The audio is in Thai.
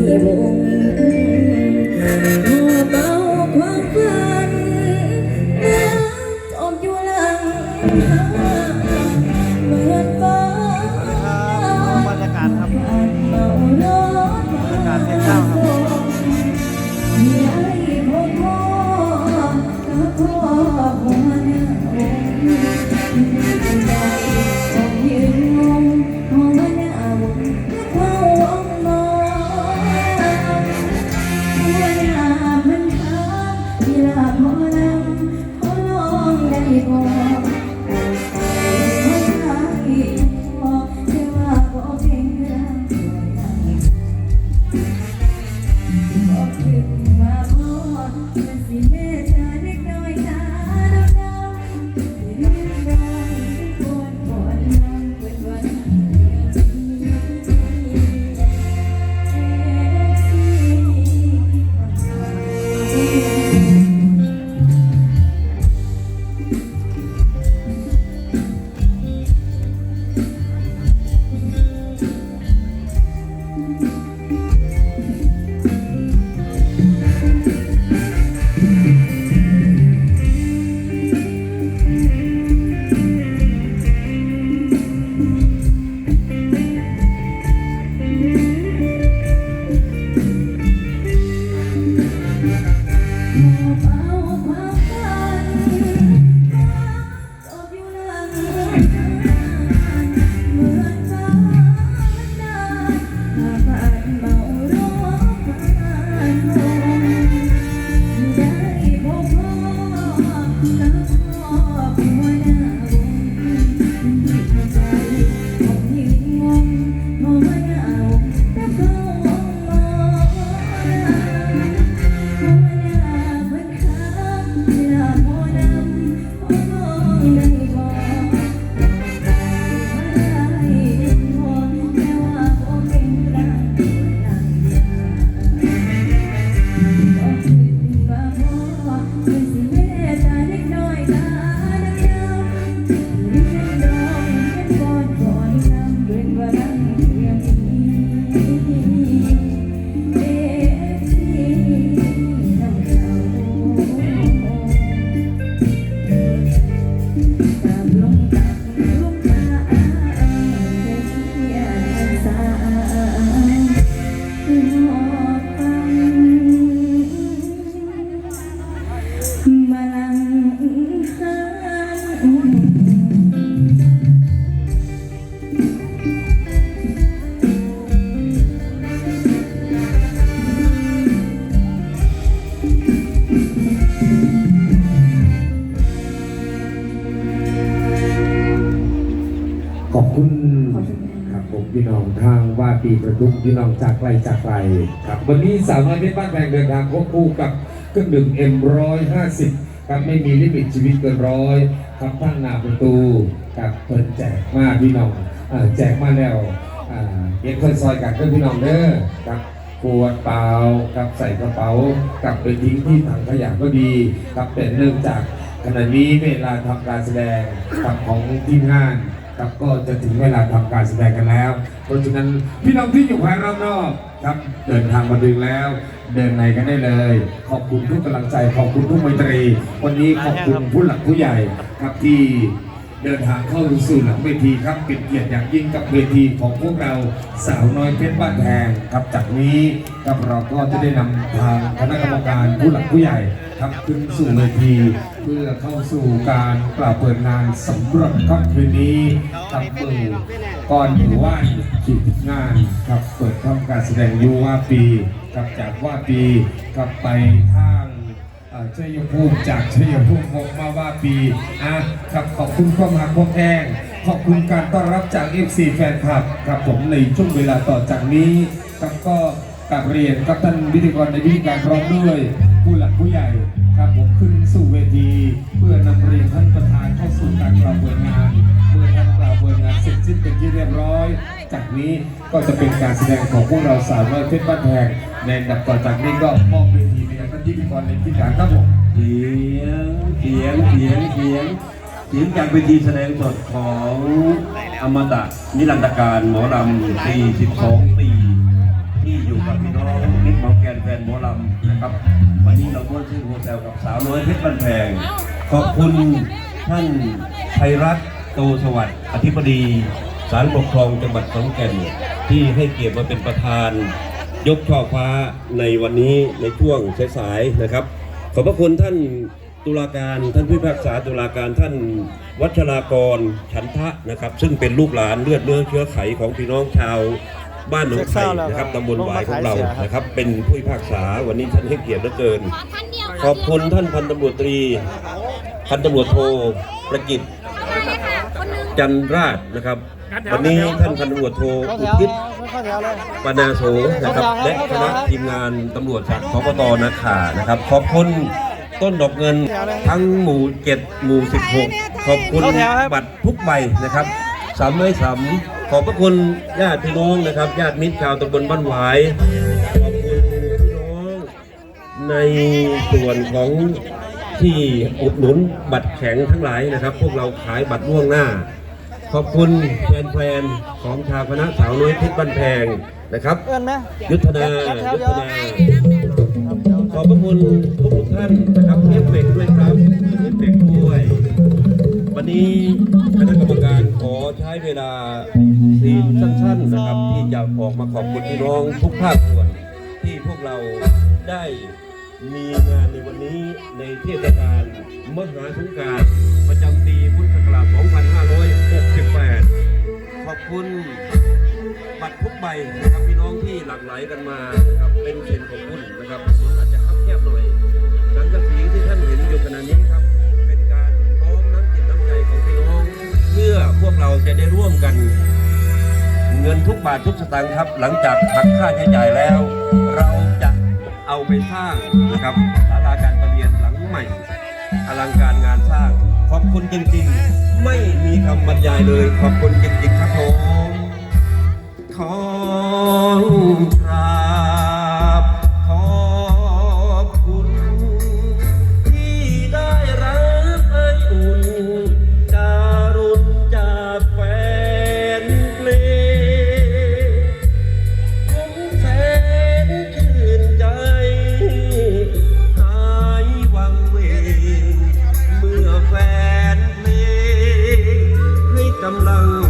ู่ในวง พี่น้องทางว่าปีประทุมพี่น้องจากไกลจากไกลครับวันนี้สาวน้อยเพชรบ้านแพงเดินทางควบคู่กับเครื่องดื่มเอ็มร้อยห้าสิบครับไม่มีลิมิตชีวิตเกินร้อยครับทั้งหน้าประตูกับเปิดแจกมากพี่น้องอแจกมาแล้วเย็นคนซอยกันก็พี่น้องเด้อครับขวดเปล่ากับใส่กระเป๋ากลับไปทิ้งที่ถังขยะก็ดีครับเป็นเนื่องจากขณะนี้เวลาทำการแสดงกับของทีมงาน ครับก็จะถึงเวลาทำการแสดงกันแล้ว เพราะฉะนั้นพี่น้องที่อยู่ภายรอบนอกครับเดินทางมาถึงแล้ว เดินในกันได้เลย ขอบคุณทุกกำลังใจขอบคุณทุกไมตรี วันนี้ขอบคุณผู้หลักผู้ใหญ่ครับที่เดินทางเข้าสู่หลังเวทีครับเป็นเกียรติอย่างยิ่งกับเวทีของพวกเราสาวน้อยเพชรบ้านแพงครับจากนี้ครับเราก็จะได้นำทางคณะกรรมการผู้หลักผู้ใหญ่ ครับขึ้นสู่เวทีเพื่อเข้าสู่การกล่าวเปิดงานสำหรับค่ำคืนนี้ครับเปิดก่อนถือว่าขีดงานครับเปิดทำการแสดงยูว่าปีครับจากว่าปีกลับไปทางเชยภูมิจากเชยภูมิมมาว่าปีอะครับขอบคุณความหักความแพงขอบคุณการต้อนรับจาก FC แฟนคลับครับผมในช่วงเวลาต่อจากนี้ครับก็กับเรียนกับท่านวิทยกรในวิธีการพร้อมด้วยผู้หลักผู้ใหญ่ นี้ก็จะเป็นการแสดงของพวกเราสาวน้อยเพชรบ้านแพงในอัดับต่อจากนี้ก็มอบเวทีไปยังท่านพิธีกรในพิธีการครับผมเสียงเสียงเสียงเสียงเสียงจากเวทีแสดงสดของอมตะนิรันตการหมอลำ42 ปี ที่อยู่กับพี่น้องมิตรหมอแกนแฟนหมอลำนะครับ วันนี้เราม้วนชื่อโฮเซลกับสาวน้อยเพชรบันแพง ขอบคุณท่านไพรัตโตสวัสดิ์อธิบดี ศาลปกครองจังหวัดขอนแก่นที่ให้เกียรติมาเป็นประธาน ยกช่อฟ้าในวันนี้ในช่วงสายๆนะครับ ขอบพระคุณท่านตุลาการท่านผู้พิพากษาตุลาการท่านวัชรากรฉันทะนะครับ ซึ่งเป็นลูกหลานเลือดเนื้อเชื้อไขของพี่น้องชาวบ้านหนองไผ่นะครับตำบลหวายของเรานะครับ เป็นผู้พิพากษาวันนี้ท่านให้เกียรติเหลือเกิน ขอบคุณท่านพันตำรวจตรีพันตำรวจโทประกิตจันราชนะครับ วันนี้ท่านพันตำรวจโทอุทิศเข้าแถวเลยปนาโสนะครับ และคณะทีมงานตำรวจจากสปตนาขานะครับ ขอบคุณต้นดอกเงินทั้งหมู่เจ็ดหมู่สิบหกขอบคุณบัตรทุกใบนะครับสามไม่สามขอบพระคุณญาติพี่น้องนะครับญาติมิตรชาวตำบลบ้านหวายขอบคุณพี่น้องในส่วนของที่อุดหนุนบัตรแข็งทั้งหลายนะครับ พวกเราขายบัตรล่วงหน้า ขอบคุณแฟนๆของชาวคณะสาวน้อยเพชรบ้านแพงนะครับ เอิ้นไหมยุทธนา ยุทธนา ขอบพระคุณทุกทุกท่านนะครับเอฟเฟกต์ด้วยครับเอฟเฟกต์ด้วย วันนี้คณะกรรมการขอใช้เวลาซีนสั้นๆนะครับ ที่จะออกมาขอบคุณพี่น้องทุกภาคส่วน ที่พวกเราได้มีงานในวันนี้ในเทศกาลมหาสงกราร บัตรทุกใบนะครับพี่น้องที่หลั่งไหลกันมานะครับเป็นเส้นของบุญนะครับถนนอาจจะคับแคบหน่อยสังกสีที่ท่านเห็นอยู่ขณะนี้ครับ เป็นการพร้อมน้ำจิตน้ำใจของพี่น้อง เพื่อพวกเราจะได้ร่วมกัน เงินทุกบาททุกสตางค์ครับ หลังจากหักค่าใช้จ่ายแล้ว เราจะเอาไปสร้างนะครับศาลาการประเรียนหลังใหม่ อลังการงานสร้างขอบคุณจริงๆ ไม่มีคำบรรยายเลย ขอบคุณจริงๆครับผม ใ